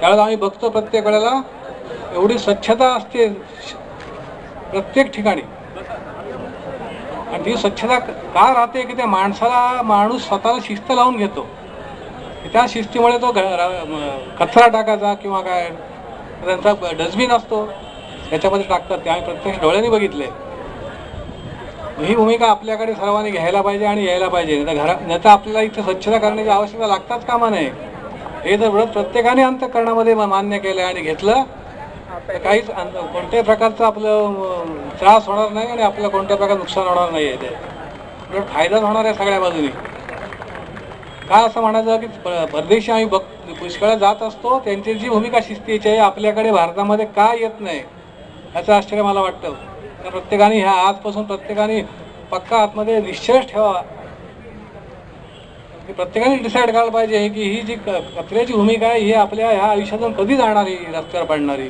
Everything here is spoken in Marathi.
त्यावेळेला आम्ही बघतो प्रत्येक वेळेला. एवढी स्वच्छता असते प्रत्येक ठिकाणी. आणि ती स्वच्छता का राहते की त्या माणसाला माणूस स्वतःला शिस्त लावून घेतो. त्या शिस्तीमुळे तो कचरा टाकायचा किंवा काय त्यांचा डस्टबिन असतो त्याच्यामध्ये टाकतात. ते आम्ही प्रत्यक्ष डोळ्यांनी बघितले. ही भूमिका आपल्याकडे सर्वांनी घ्यायला पाहिजे आणि यायला पाहिजे. नाही तर घरा नाही तर आपल्याला इथे स्वच्छता करण्याची आवश्यकता लागताच कामा नये. हे जर व्रत प्रत्येकाने अंतकरणामध्ये मान्य केलं आणि घेतलं तर काहीच अंत- कोणत्याही प्रकारचं आपलं त्रास होणार नाही आणि आपलं कोणत्या प्रकारचं नुकसान होणार नाही आहे ते. उलट फायदाच होणार आहे सगळ्या बाजूनी. का असं म्हणायचं की प- परदेशी आम्ही बघ पुष्कळ जात असतो त्यांची जी भूमिका शिस्तीची आहे आपल्याकडे भारतामध्ये का येत नाही याचं आश्चर्य मला वाटतं. तर प्रत्येकाने ह्या आजपासून प्रत्येकाने पक्का आतमध्ये निश्चयच ठेवा प्रत्येकाने डिसाईड करायला पाहिजे की ही जी कचऱ्याची भूमिका आहे ही आपल्या ह्या आयुष्यातून कधी जाणारी रस्त्यावर पडणारी?